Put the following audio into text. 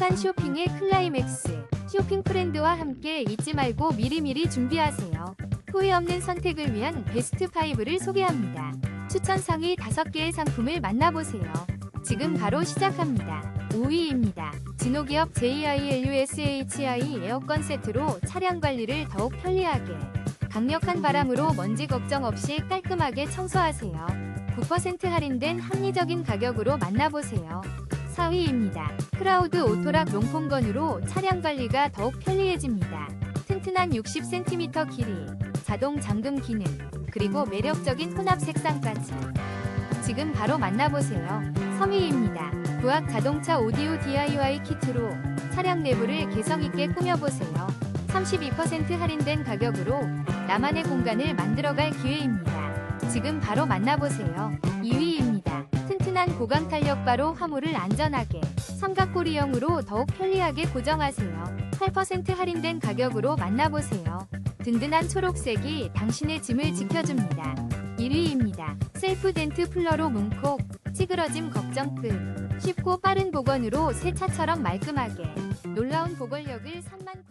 행복한 쇼핑의 클라이맥스. 쇼핑 프렌드와 함께 잊지 말고 미리미리 준비하세요. 후회 없는 선택을 위한 베스트 5를 소개합니다. 추천 상위 5개의 상품을 만나보세요. 지금 바로 시작합니다. 5위입니다. 진호기업 JILUSHI 에어컨 세트로 차량 관리를 더욱 편리하게. 강력한 바람으로 먼지 걱정 없이 깔끔하게 청소하세요. 9% 할인된 합리적인 가격으로 만나보세요. 4위입니다. 크라우드 오토락 롱폼건으로 차량 관리가 더욱 편리해집니다. 튼튼한 60cm 길이, 자동 잠금 기능, 그리고 매력적인 혼합 색상까지. 지금 바로 만나보세요. 3위입니다. 부학 자동차 오디오 DIY 키트로 차량 내부를 개성있게 꾸며보세요. 32% 할인된 가격으로 나만의 공간을 만들어갈 기회입니다. 지금 바로 만나보세요. 2위입니다. 튼튼한 고강 탄력 바로 화물을 안전하게 삼각고리형으로 더욱 편리하게 고정하세요. 8% 할인된 가격으로 만나보세요. 든든한 초록색이 당신의 짐을 지켜줍니다. 1위입니다. 셀프 덴트 플러로 문콕 찌그러짐 걱정 끝. 쉽고 빠른 복원으로 새 차처럼 말끔하게 놀라운 보관력을 3만